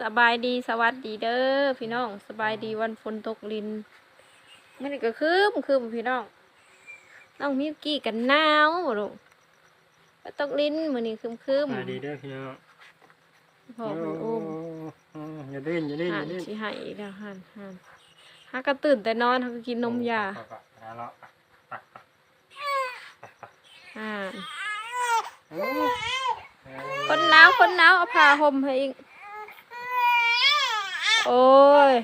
สบายดีสวัสดีเด้อพี่น้องสบายดีวันฝนตกลินมันก็คืมคืมพี่น้องน้องมิวกี้กันหนาวบ่ลูกก็ตกลินมื้อนี้คืมคืมมาดีเด้อพี่น้องพ่อเพิ่นอุ้มโอ้อย่าเล่นอย่าเล่นอหัย่านเล่นสิให้อีกแล้วหันหันฮักก็ตื่นแต่นอนฮักก็กินนมยาไปไปไปหาเลาะไปไปหันโอ้คนหนาวคนหนาวเอาผ้าห่มให้อีก โอ้ย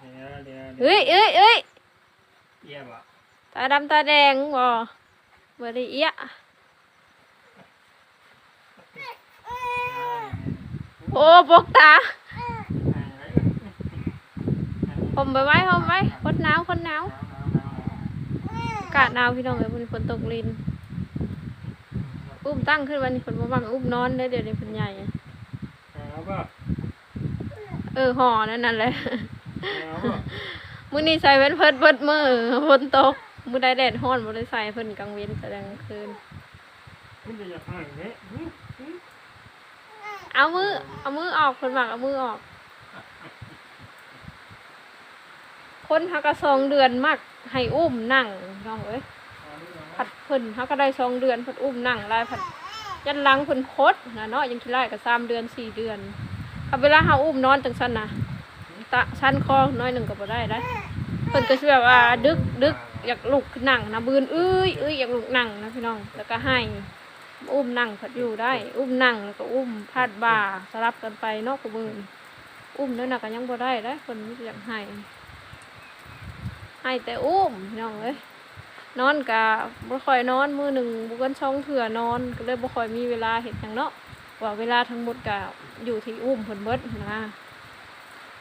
เดี๋ยวเดี๋ยวเอ้ยเอ้ยเอ้ยเยี่ยมอะตาดำตาแดงบ่บ่ได้เอี้ยโอ้ปกตาห่มไปไว้ห่มไว้คนหนาวคนหนาวอากาศหนาวพี่น้องเอ้ยวันนี้ฝนตกลินอุ้มตั้งขึ้นวันนี้ฝนบ่บังอุ้มนอนเด้อเดี๋ยวนี้เพิ่นใหญ่เอาป่ะเออห่อนั่นนั่นแหละเอาป่ะมื้อนี้ใส่แว่นเพิดเบิดมื้อฝนตกมื้อใดแดดร้อนบ่ได้ใส่เพิ่นกลางเว้นแสดงกลางคืนคุณจะอยากให้เนี่ยเอามือเอามือออกเพิ่นว่าเอามือออก คนเฮาก็สองเดือนมักให้อุ้มนั่งน้องเอ้ย ผัดเพิ่นเฮาก็ได้สองเดือนเพิ่นอุ้มนั่งลายผัดยันหลังเพิ่นคดนะเนาะยังคิดไล่ก็สามเดือนสี่เดือนถ้าเวลาเฮาอุ้มนอนจังซั่นนะตะชั้นคอน้อยหนึ่งก็บ่ได้ได้เพิ่นก็สิแบบว่าดึกดึกอยากลุกนั่งนะบืนเอ้ยเอ้ยอยากลุกนั่งนะพี่น้องแล้วก็ให้อุ้มนั่งผัดอยู่ได้ อุ้มนั่งแล้วก็อุ้มพาดบ่าสลับกันไปนอกกับมืออุ้มนั่นน่ะก็ยังบ่ได้ได้คนนี้อยากให้ให้แต่อุ้มพี่น้องเอ้ย นอนกะบ่ค่อยนอนมือหนึ่งบุกันช่องเถื่อนอนก็เลยบ่ค่อยมีเวลาเห็นอย่างเนาะว่าเวลาทั้งหมดกะอยู่ที่อุ้มเพิ่นเบิดนะ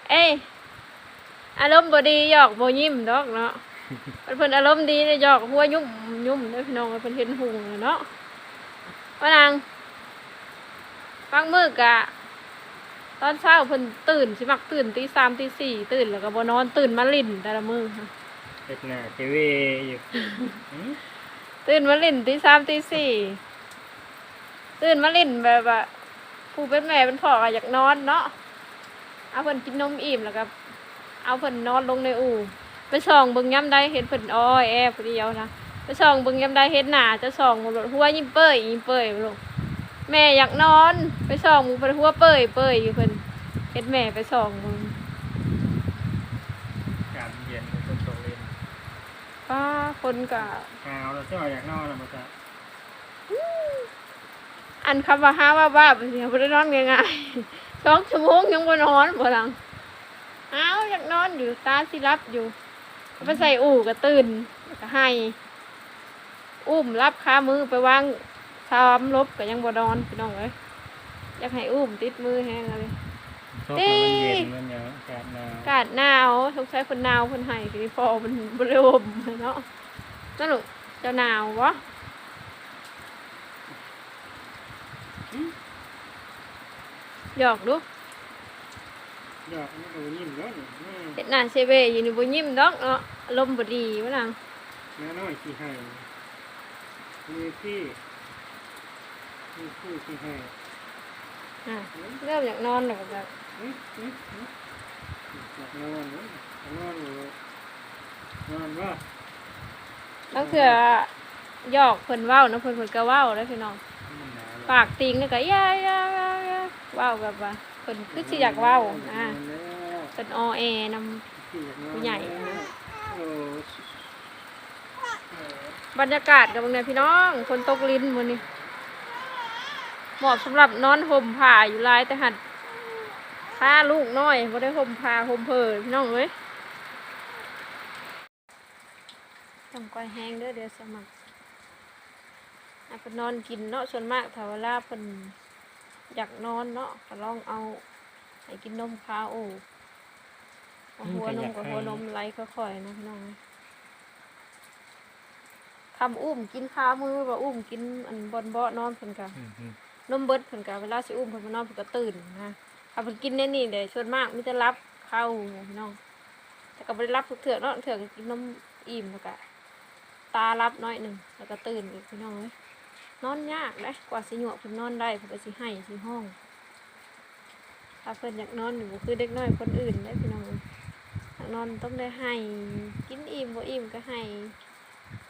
เอ้ยอารมณ์บ่ดีหยอกบ่ยิ้มดอกเนาะเพิ่นอารมณ์ดีเนี่ยหยอกหัวยุ่มยุ่มเด้อพี่น้องเพิ่นเห็นหุงเนาะว่านางฟังมือกะตอนเช้าเพิ่นตื่นสิมักตื่นตีสามตีสี่ตื่นแล้วก็บ่นอนตื่นมาลิ่นแต่ละมือ เด็กหน้าทีวีอยู่หืมตื่นมาลิ่นตีสามตีสี่ตื่นมาลิ่นแบบว่าผู้เป็นแม่เป็นพ่อก็อยากนอนเนาะเอาเพิ่นกินนมอิ่มแล้วก็เอาเพิ่นนอนลงในอู่ไปส่องเบิ่งย้ำได้เห็นเพิ่นอ้อยแอบผู้เดียวนะไปส่องเบิ่งย้ำได้เห็นหน้าจะส่องบ่รถหัวยิ้มเป้ยยิ้มเป้ยลูกแม่อยากนอน ไปส่องหมูเพิ่นหัวเปื่อยเปื่อยอยู่เพิ่นเฮ็ดแม่ไปส่องมึง อากาศเย็นคนตกเล่น ป้าคนกะหนาวแล้วเจ้าอยากนอนแล้วมาจ้ะอันคำว่าห้าว่าบ้าไปสิบ่ได้นอนง่ายๆสองชั่วโมงยังบ่นอนบ่หลังอ้าวอยากนอนอยู่ตาสิรับอยู่ไปใส่อู่ก็ตื่นก็ให้ อุ้มรับขามือไปวางซ้อมลบก็ยังบ่นอนพี่น้องเอ้ยอยากให้อุ้มติดมือแห้งอะไรเพราะมันเย็นมันยังอากาศหนาวอากาศหนาวสงสัยคนหนาวคนไห้คือพอมันบริวมเนาะนั่นลูกเจ้าหนาววะหยอกดูดอกมันก็ยิ้มเนาะนี่อืมเห็ดหน้าเซเบอยู่นี่บ่ยิ้มดอกเนาะอารมณ์บ่ดีวะนางน้าน้อยขี้ให้มีพี่มีพี่ขี้ให้อะเริ่มอยากนอนแล้วก็แบบ อืมอืมอืมอยากนอนนอนนอนว่าต้องเถื่อหยอกเพิ่นเว้านะเพิ่นเพิ่นก็เว้าแล้วพี่น้องปากติงแล้วก็ยาย่าย่าย่าเว้าแบบว่าเพิ่นคือสิอยากเว้านะแล้วเพิ่นออแอนำผู้ใหญ่บรรยากาศกับเงพี่น้องคนตกลิ้นมือนี้เหมาะสำหรับนอนห่มผ้าอยู่ลายแต่หัด ผ้าลูกน้อยก็ได้ห่มผ้าห่มเพอพี่น้องเอ้ยต้องก้อยแห้งเด้อเดี๋ยวสมัครอาเพิ่นนอนกินเนาะส่วนมากถ้าเวลาเพิ่นอยากนอนเนาะก็ลองเอาให้กินนมข้าวโอ้เอาหัวนมกับหัวนมไหลค่อยๆนะพี่น้องคำอุ้มกินข้ามือว่าอุ้มกินอันบอนเบาะนอนเพิ่นกะอืมอืมนมเบิดเพิ่นกะเวลาสิอุ้มเพิ่นมานอนเพิ่นก็ตื่นนะ ถ้าเพิ่นกินในนี่เด้ส่วนมากมีแต่รับข้าวพี่น้อง แต่ก็บ่ได้รับทุกเถื่อเนาะเถื่อก็กินนมอิ่มแล้วก็ตารับน้อยหนึ่งแล้วก็ตื่นอีกพี่น้องเอ้ยนอนยากเลยกว่าสิหยวกเพิ่นนอนได้เพิ่นก็สิให้สิห้อง ถ้าเพิ่นอยากนอนอยู่บ่คือเด็กน้อยคนอื่นได้พี่น้องอยากนอนต้องได้ให้กินอิ่มบ่อิ่มก็ให้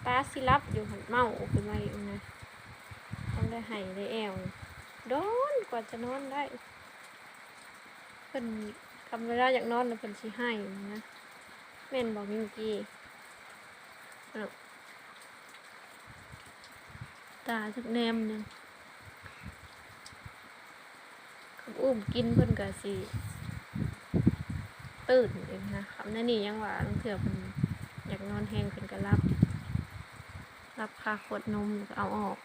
ตาสิรับอยู่หันเมาขึ้นมาอีกนะต้องได้ให้ได้แอวโดนกว่าจะนอนได้ เพิ่นคำเวลาอยากนอนแล้วเพิ่นสิให้นะแม่นบอกมิวกี้อ้าวตาจักแนมหนึงกับอุ้มกินเพิ่นก็สิตื่นเองนะครับนั่นนี่ยังว่าลังเถื่อเพิ่นอยากนอนแห้งเพิ่นก็รับ รับคาขวดนมเอาออก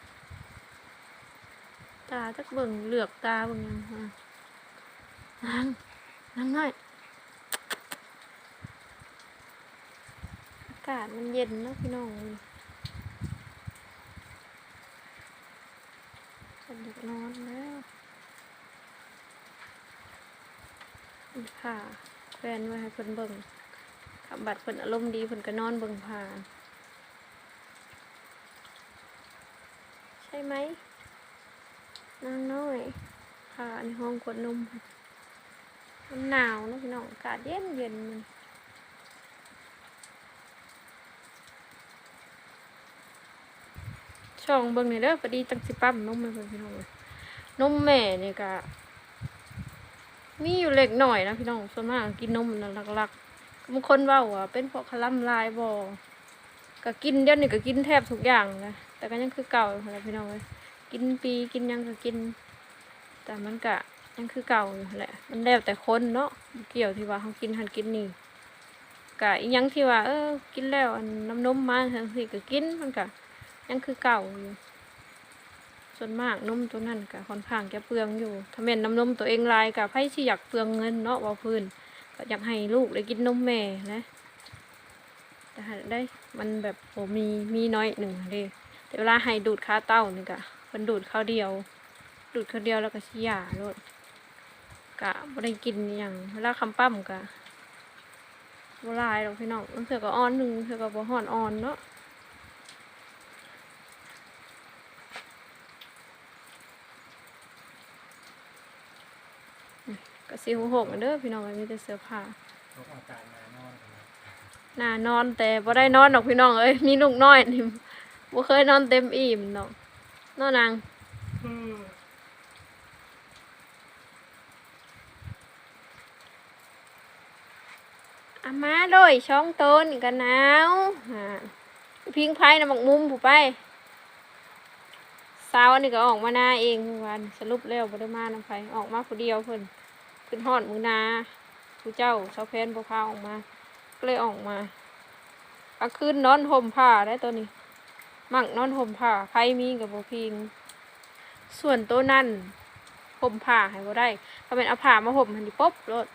ตาจักเบิ่งเหลือกตาเบิ่งยังฮะ นั่งนั่งหน่อยอากาศมันเย็นเนาะพี่น้องเพิ่นอยากนอนแล้วผ่าแฟนไว้ให้เพิ่นเบิ่งขับบัดเพิ่นอารมณ์ดีเพิ่นก็นอนเบิ่งผ่าใช่ไหมนางน้อยผ่าในห้องกดนมค่ะ มันหนาวนะพี่น้องอากาศเย็นเย็นมันช่องเบิ่งนี่เด้อพอดีจังสิปั๊มนมให้เพิ่พี่น้องเลยนมแม่นี่ก็มีอยู่เล็กหน่อยนะพี่น้องส่วนมากกินนมนะหลักๆบางคนเว่าว่าเป็นเพราะคลัมลายบอก็กินเดี๋ยวนี้ก็กินแทบทุกอย่างนะแต่ก็ยังคือเก่าอยู่แหละพี่น้องเลยกินปีกินยังก็กิน แต่มันก็ ยังคือเก่าแหละ มันแล้วแต่คนเนาะเกี่ยวที่ว่าเขากินหันกินนี่กะอียังที่ว่า เออ กินแล้วน้ำนมมาทั้งสี่ก็กินมันก็ยังคือเก่าอยู่ส่วนมากนมตัวนั้นก็ค่อนข้างจะเปลืองอยู่ถ้าแม่นน้ำนมตัวเองลายกับไผที่อยากเปลืองเงินเนาะว่าพื้นก็อยากให้ลูกได้กินนมแม่นะแต่ได้มันแบบโหมีมีน้อยหนึ่งเด้แต่เวลาให้ดูดค้าเต้านี่ก็มันดูดข้าวเดียว ดูดข้าวเดียวแล้วก็ชี้ยาลด บ่ได้กินอหย่างเวลาคำปั้มกะบ่หลายหรอกพี่น้องมันเถื่อก็อ่อนหนึ่งเถื่อก็บ่ห่อนอ่อนเนาะก็สิหูหกอันเด้อพี่น้องมีแต่เสื้อผ้าตกอากาศมานอนกันนะหน่านอนแต่บ่ได้นอนดอกพี่น้องเอ้ยมีลูกน้อยนี่บ่เคยนอนเต็มอิ่มดอกเนอนนาง อืม อา มาเลยช่องต้นกันหนาวพิงไพ่นะบักมุมผูไปสาวอันนี้ก็ออกมาหน้าเองวานสรุปแล้วบ่ได้มานำไผออกมาผู้เดียวเพิ่นขึ้นฮอดมือนาผู้เจ้าชาวเพนบ่พาออกมาก็เลยออกมากลางคืนนอนห่มผ้าได้ตัวนี้ มั่งนอนห่มผ้าใครมีกับบ่พิง ส่วนตัวนั่นห่มผ้าให้บ่ได้ถ้าเป็นเอาผ้ามาห่มหันดิป๊บรถ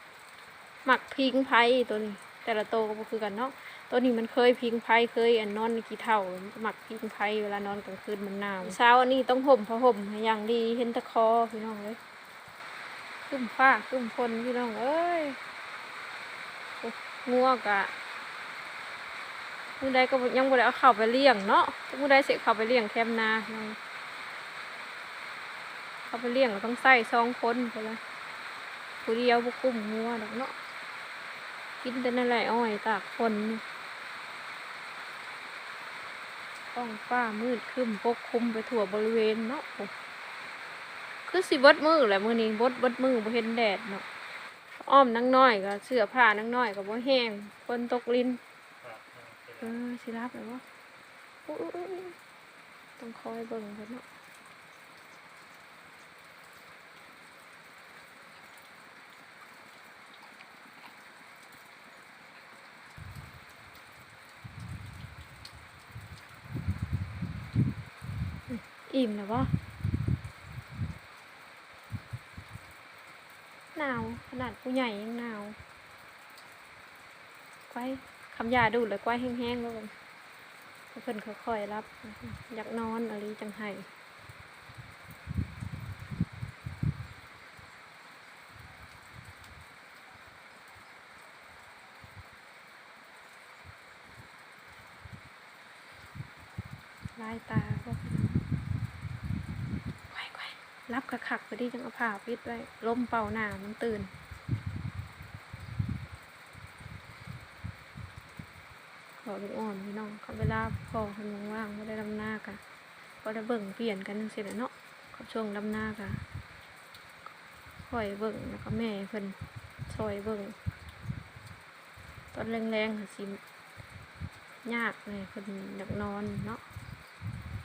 หมักพิงไพ่ตัวนี้ แต่ละโตวก็บ่คือกันเนาะตัวนี้มันเคยพิงไพ่เคยอันนอนกี่เท่าหมักพิงไพ่เวลานอนกลางคืนมันหนาวเช้าอันนี้ต้องห่มผ้าห่มอย่างดีเห็นตะคอพี่น้องเลยครึ้มฟ้าครึ้มฝนพี่น้องเอ้ยงัวกะมือใดก็ยังบ่ได้เอาเข้าไปเลี้ยงเนาะมือใดเสร็จเข้าไปเลี้ยงแคมนาเข้าไปเลี้ยงเราต้องใส่สองคนไปละผู้เดียวบ่คุ้มงัวดอกเนาะ กินแต่นั่นแหละอ้อยตากฝนนี่ท้องฟ้ามืดครึ้มปกคลุมไปทั่วบริเวณเนาะโอ้คือสิเบดมือแหละมื้อนี้บดเบดมือบ่เห็นแดดเนาะอ้อมนังน้อยก็เสื้อผ้านังน้อยก็บ่แห้งฝนตกลิ้นครับเออสิรับเลยวะอุ๊ยอุ๊ยอุ๊ยต้องคอยเบิ่งเพิ่นเนาะ อิ่มแล้ววะหนาว ขนาดผู้ใหญ่ยังหนาวไว้คำยาดูดเลยไว้แห้งๆแล้วกันเพิ่นค่อยๆรับ อยากนอนอะไรจังไห้ลายตาก็ รับคักไปที่จังเอาผ้าปิดไว้ลมเป่าหน้ามันตื่น ขอลูกอ่อนพี่น้องเขาเวลาพอคนว่างๆไม่ได้ดำหน้ากะก็ได้เบิ่งเปลี่ยนกันจังซี่แหละเนาะกับช่วงดำหน้ากะคอยเบิ่งแล้วก็แม่เพิ่นช่วยเบิ่งตอนแรงๆสิยากเลยเพิ่นอยากนอนเนาะ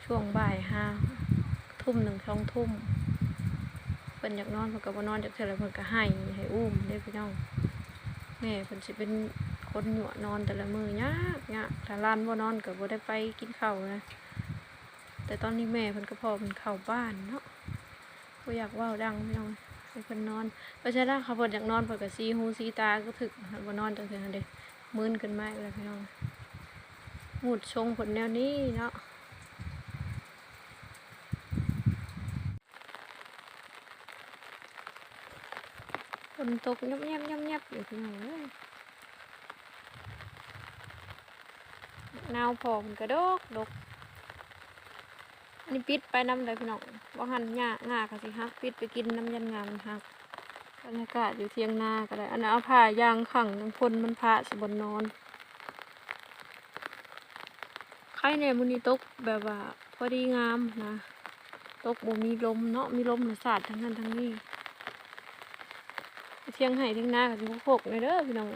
ช่วงบ่ายห้าทุ่มหนึ่งสองทุ่ม พิ่นอยากนอนเพิ่นก็บ่นอนจากเท่าไรเพิ่นก็ให้ให้อุ้มเด้พี่น้องแม่เพิ่นสิเป็นคนหยั่วนอนแต่ละมือยากยากถ้าร้านบ่นอนก็บ่ได้ไปกินข้าวนะแต่ตอนนี้แม่เพิ่นก็พอเป็นเข้าบ้านเนาะบ่อยากว้าวดังพี่น้องให้เพิ่นนอนเพราะฉะนั้นเขาเพิ่นอยากนอนเพิ่นก็ซีหูซีตาก็ถึกบ่นอนจังซี่หั่นเด้มึนกันมากเลยพี่น้องหมุดชงผลแนวนี้เนาะ นตกยับยับยับยับอยู่พี่น้องเอ้ยนาวพอมกระดกดกอันนี้ปิดไปน้ำเลยพี่น้องว่าหันหญ้าง่าค่ะสิฮักปิดไปกินน้ำยันงามฮักบรรยากาศอยู่เทียงนาก็ได้อันนั้นเอาผ้ายางขังน้ำพลมันพระสบนนอนใครเนี่ยมุนีตกแบบว่าพอดีงามนะ ตกบ่มีลมเนาะมีลมหรือสาดทั้งนั้นทั้งนี้ เทียงไห้เทียงนากับสิบหกเลยเด้อพี่น้อง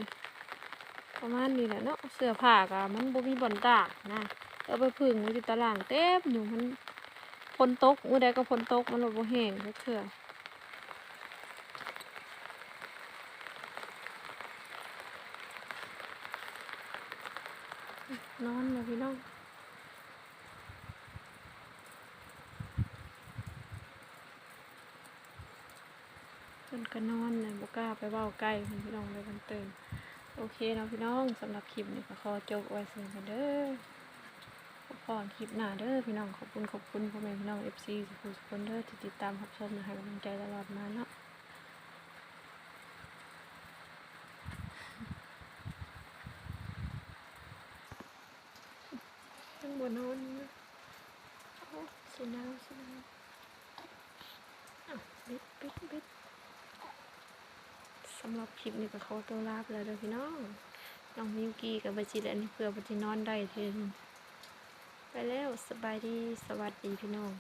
ประมาณนี้แหละเนาะเสื้อผ้ากะมันบ่มีบ่อนตากนะเอาไปพึ่งไว้ที่ตารางเต็มอยู่มันฝนตกมื้อใดก็ฝนตกมันบ่แห้งจักเทื่อนอนเลยพี่น้องเพิ่น ก็นอนเลยบ่กล้าไปเว้าใกล้พี่น้องเลยเพิ่นตื่นโอเคเนาะพี่น้องสำหรับคลิปนี้ก็ขอจบไว้เสียกันเด้อขอบคุณคลิปหน้าเด้อพี่น้องขอบคุณขอบคุณพ่อแม่พี่น้อง FC สุขุสุขคนเด้อที่ติดตามรับชมนะให้กำลังใจตลอดมาเนาะยังบนนอนนะโอ้สีหนาวสีนาวอะปิดปิดปิดำหรับคลิปนี้ก็ขอตัวลาไปแล้วเด้อพี่น้อง น้องมิวกี้กับบัจิแลนเพื่อบัจินอนได้เทนไปแล้วสบายดีสวัสดีพี่น้อง